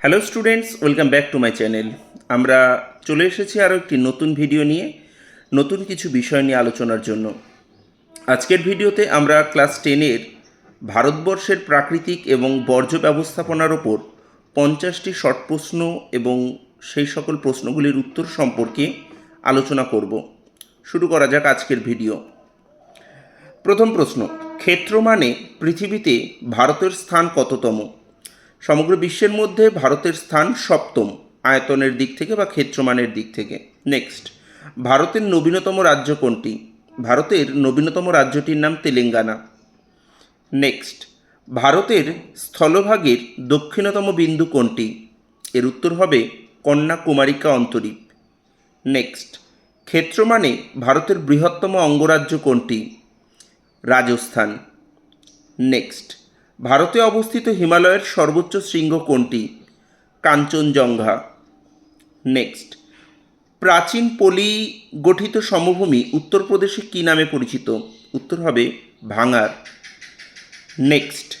Hello students welcome back to my channel আমরা চলে এসেছি আরও একটি নতুন ভিডিও নিয়ে, নতুন কিছু বিষয় নিয়ে আলোচনার জন্য। আজকের ভিডিওতে আমরা ক্লাস টেনের ভারতবর্ষের প্রাকৃতিক এবং বর্জ্য ব্যবস্থাপনার ওপর পঞ্চাশটি শর্ট প্রশ্ন এবং সেই সকল প্রশ্নগুলির উত্তর সম্পর্কে আলোচনা করব। শুরু করা যাক আজকের ভিডিও প্রথম প্রশ্ন, ক্ষেত্র মানে পৃথিবীতে ভারতের স্থান কততম? সমগ্র বিশ্বের মধ্যে ভারতের স্থান সপ্তম, আয়তনের দিক থেকে বা ক্ষেত্রমানের দিক থেকে। নেক্সট ভারতের নবীনতম রাজ্য কোনটি? ভারতের নবীনতম রাজ্যটির নাম তেলেঙ্গানা। নেক্সট ভারতের স্থলভাগের দক্ষিণতম বিন্দু কোনটি? এর উত্তর হবে কন্যাকুমারিকা অন্তরীপ। নেক্সট ক্ষেত্র মানে ভারতের বৃহত্তম অঙ্গরাজ্য কোনটি? রাজস্থান। নেক্সট ভারতে অবস্থিত হিমালয়ের সর্বোচ্চ শৃঙ্গ কোনটি? কাঞ্চনজঙ্ঘা। নেক্সট। প্রাচীন পলি গঠিত সমভূমি উত্তরপ্রদেশে কী নামে পরিচিত? উত্তর হবে ভাঙার নেক্সট।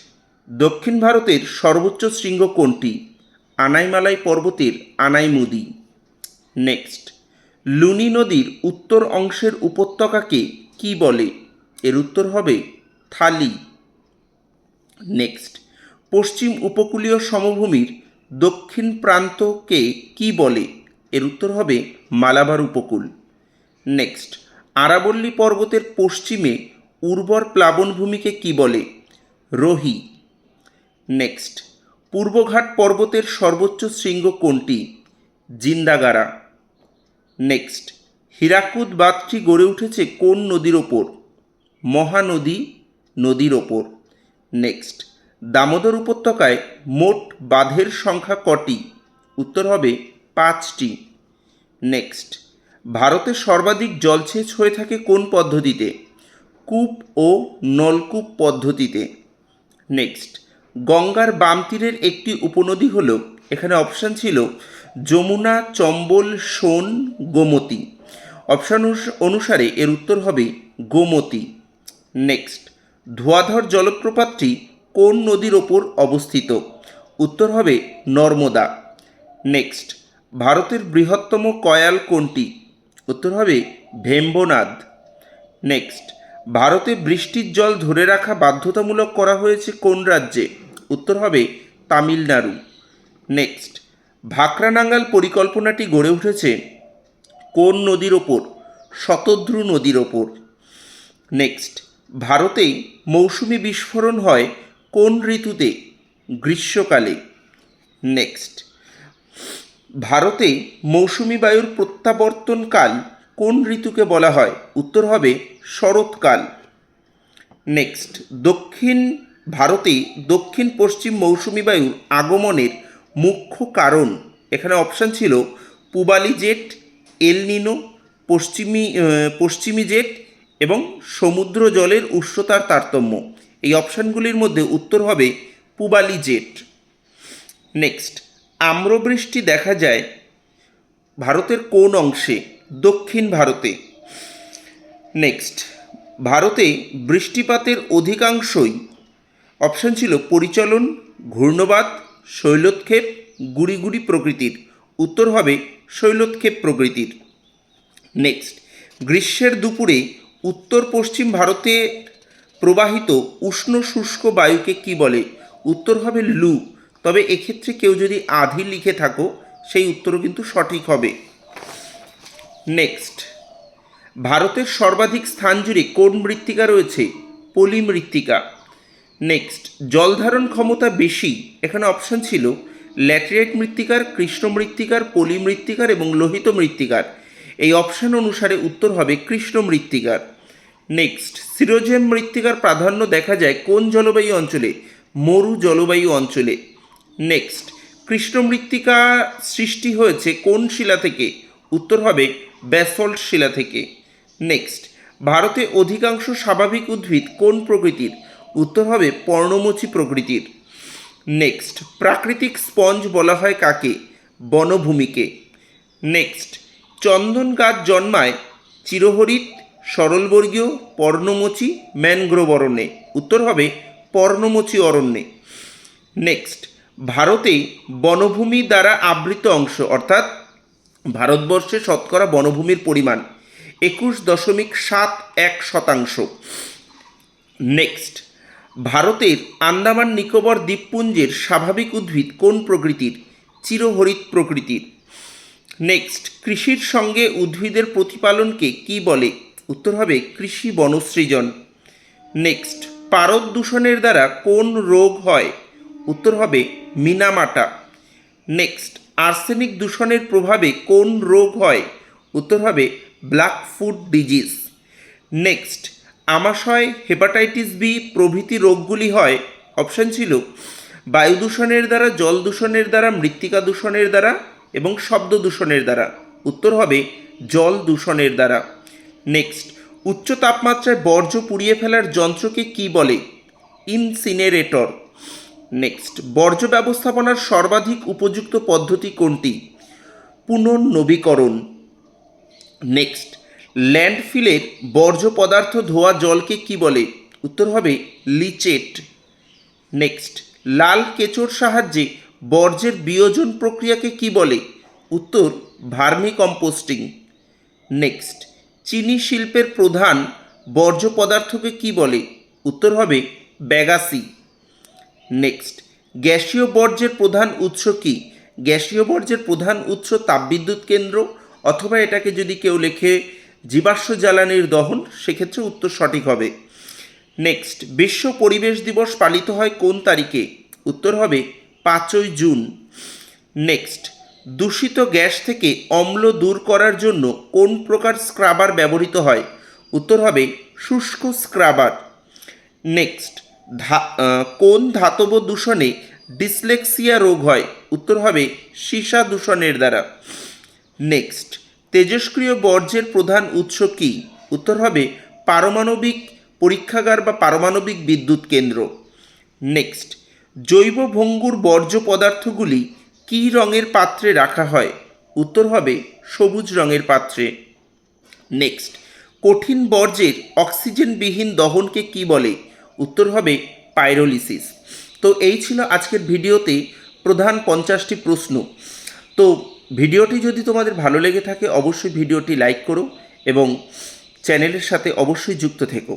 দক্ষিণ ভারতের সর্বোচ্চ শৃঙ্গ কোনটি? আনাইমালাই পর্বতের আনাইমুদি। নেক্সট। লুনি নদীর উত্তর অংশের উপত্যকাকে কি বলে? এর উত্তর হবে থালি। নেক্সট পশ্চিম উপকূলীয় সমভূমির দক্ষিণ প্রান্তকে কি বলে? এর উত্তর হবে মালাবার উপকূল। নেক্সট আরাবল্লী পর্বতের পশ্চিমে উর্বর প্লাবনভূমিকে কি বলে? রোহি। নেক্সট পূর্বঘাট পর্বতের সর্বোচ্চ শৃঙ্গ কোনটি? জিন্দাগারা। নেক্সট হীরাকুদ বাঁধটি গড়ে উঠেছে কোন নদীর ওপর? মহানদী নদীর ওপর। নেক্সট দামোদর উপত্যকায় মোট বাঁধের সংখ্যা কটি? উত্তর হবে পাঁচটি। নেক্সট ভারতে সর্বাধিক জলসেচ হয়ে থাকে কোন পদ্ধতিতে? কূপ ও নলকূপ পদ্ধতিতে। নেক্সট গঙ্গার বাম তীরের একটি উপনদী হল, এখানে অপশান ছিল যমুনা, চম্বল, সোন, গোমতী। অপশান অনুসারে এর উত্তর হবে গোমতী। নেক্সট ধোয়াধর জলপ্রপাতটি কোন নদীর ওপর অবস্থিত? উত্তর হবে নর্মদা। নেক্সট, ভারতের বৃহত্তম কয়াল কোনটি? উত্তর হবে ভেম্বনাদ নেক্সট, ভারতে বৃষ্টির জল ধরে রাখা বাধ্যতামূলক করা হয়েছে কোন রাজ্যে? উত্তর হবে তামিলনাড়ু। নেক্সট, ভাকরানাঙ্গাল পরিকল্পনাটি গড়ে উঠেছে কোন নদীর ওপর? শতদ্রু নদীর ওপর। নেক্সট ভারতে মৌসুমি বিস্ফোরণ হয় কোন ঋতুতে? গ্রীষ্মকালে। নেক্সট। ভারতে মৌসুমি বায়ুর প্রত্যাবর্তনকাল কোন ঋতুকে বলা হয়? উত্তর হবে শরৎকাল। নেক্সট। দক্ষিণ ভারতে দক্ষিণ পশ্চিম মৌসুমি বায়ুর আগমনের মুখ্য কারণ। এখানে অপশান ছিল পুবালি জেট এলনিনো পশ্চিমী পশ্চিমী জেট এবং সমুদ্র জলের উষ্ণতার তারতম্য। এই অপশানগুলির মধ্যে উত্তর হবে পুবালি জেট। নেক্সট, আম্রবৃষ্টি দেখা যায় ভারতের কোন অংশে? দক্ষিণ ভারতে। নেক্সট, ভারতে বৃষ্টিপাতের অধিকাংশই অপশান ছিল পরিচলন, ঘূর্ণবাত শৈলোৎক্ষেপ গুড়ি গুড়ি প্রকৃতির। উত্তর হবে শৈলোৎক্ষেপ প্রকৃতির। নেক্সট, গ্রীষ্মের দুপুরে উত্তর পশ্চিম ভারতে প্রবাহিত উষ্ণ শুষ্ক বায়ুকে কি বলে? উত্তর হবে লু। তবে এক্ষেত্রে কেউ যদি আধি লিখে থাকো, সেই উত্তরও কিন্তু সঠিক হবে। নেক্সট। ভারতের সর্বাধিক স্থান জুড়ে কোন মৃত্তিকা রয়েছে? পলি মৃত্তিকা নেক্সট জলধারণ ক্ষমতা বেশি। এখানে অপশান ছিল ল্যাটেরাইট মৃত্তিকার, কৃষ্ণ মৃত্তিকার, পলি মৃত্তিকার এবং লোহিত মৃত্তিকার। এই অপশান অনুসারে উত্তর হবে কৃষ্ণ মৃত্তিকার। নেক্সট সিরোজেম মৃত্তিকার প্রাধান্য দেখা যায় কোন জলবায়ু অঞ্চলে? মরু জলবায়ু অঞ্চলে। নেক্সট কৃষ্ণ মৃত্তিকা সৃষ্টি হয়েছে কোন শিলা থেকে? উত্তর হবে ব্যাসল্ট শিলা থেকে। নেক্সট ভারতে অধিকাংশ স্বাভাবিক উদ্ভিদ কোন প্রকৃতির? উত্তর হবে পর্ণমোচী প্রকৃতির। নেক্সট প্রাকৃতিক স্পঞ্জ বলা হয় কাকে? বনভূমিকে। নেক্সট চন্দন গাছ জন্মায় চিরহরিত সরলবর্গীয়, পর্ণমোচী ম্যানগ্রোভ অরণ্যে উত্তর হবে পর্ণমোচী অরণ্যে। নেক্সট ভারতে বনভূমি দ্বারা আবৃত অংশ, অর্থাৎ ভারতবর্ষে শতকরা বনভূমির পরিমাণ একুশ দশমিক সাত এক শতাংশ। নেক্সট ভারতের আন্দামান নিকোবর দ্বীপপুঞ্জের স্বাভাবিক উদ্ভিদ কোন প্রকৃতির? চিরহরিত প্রকৃতির। নেক্সট কৃষির সঙ্গে উদ্ভিদের প্রতিপালনকে কি বলে? উত্তর হবে কৃষি বনসৃজন। নেক্সট পারদ দূষণের দ্বারা কোন রোগ হয়? উত্তর হবে মিনামাটা। নেক্সট আর্সেনিক দূষণের প্রভাবে কোন রোগ হয়? উত্তর হবে ব্ল্যাক ফুড ডিজিজ। নেক্সট আমাশয় হেপাটাইটিস বি প্রভৃতি রোগগুলি হয়? অপশান ছিল বায়ু দূষণের দ্বারা, জল দূষণের দ্বারা, মৃত্তিকা দূষণের দ্বারা। এবং শব্দ দূষণের দ্বারা। উত্তর হবে, জল দূষণের দ্বারা। নেক্সট উচ্চ তাপমাত্রায় বর্জ্য পুড়িয়ে ফেলার যন্ত্রকে কি বলে? ইনসিনারেটর নেক্সট বর্জ্য ব্যবস্থাপনার সর্বাধিক উপযুক্ত পদ্ধতি কোনটি? পুনর্নবীকরণ। নেক্সট ল্যান্ডফিলের বর্জ্য পদার্থ ধোয়া জলকে কি বলে? উত্তর হবে, লিচেট। নেক্সট লাল কেঁচোর সাহায্যে বর্জ্যের বিয়োজন প্রক্রিয়াকে কি বলে? উত্তর, ভার্মি কম্পোস্টিং। নেক্সট, চিনি শিল্পের প্রধান বর্জ্য পদার্থকে কি বলে? উত্তর হবে ব্যাগাসি। নেক্সট, গ্যাসীয় বর্জ্যের প্রধান উৎস কি? গ্যাসীয় বর্জ্যের প্রধান উৎস তাপবিদ্যুৎ কেন্দ্র, অথবা এটাকে যদি কেউ লেখে জীবাশ্ম জ্বালানির দহন, সেক্ষেত্রে উত্তর সঠিক হবে। নেক্সট, বিশ্ব পরিবেশ দিবস পালিত হয় কোন তারিখে? উত্তর হবে পাঁচই জুন। নেক্সট, দূষিত গ্যাস থেকে অম্ল দূর করার জন্য কোন প্রকার স্ক্রাবার ব্যবহৃত হয়? উত্তর হবে, শুষ্ক স্ক্রাবার। নেক্সট, ধা কোন ধাতব দূষণে ডিসলেক্সিয়া রোগ হয়? উত্তর হবে, সীসা দূষণের দ্বারা। নেক্সট তেজস্ক্রিয় বর্জ্যের প্রধান উৎস কী? উত্তর হবে, পারমাণবিক পরীক্ষাগার বা পারমাণবিক বিদ্যুৎ কেন্দ্র। নেক্সট জৈব ভঙ্গুর বর্জ্য পদার্থগুলি কী রঙের পাত্রে রাখা হয়? উত্তর হবে সবুজ রঙের পাত্রে। নেক্সট কঠিন বর্জ্যের অক্সিজেনবিহীন দহনকে কি বলে? উত্তর হবে পাইরোলিসিস তো এই ছিল আজকের ভিডিওতে প্রধান পঞ্চাশটি প্রশ্ন। তো ভিডিওটি যদি তোমাদের ভালো লেগে থাকে, অবশ্যই ভিডিওটি লাইক করো এবং চ্যানেলের সাথে অবশ্যই যুক্ত থেকো।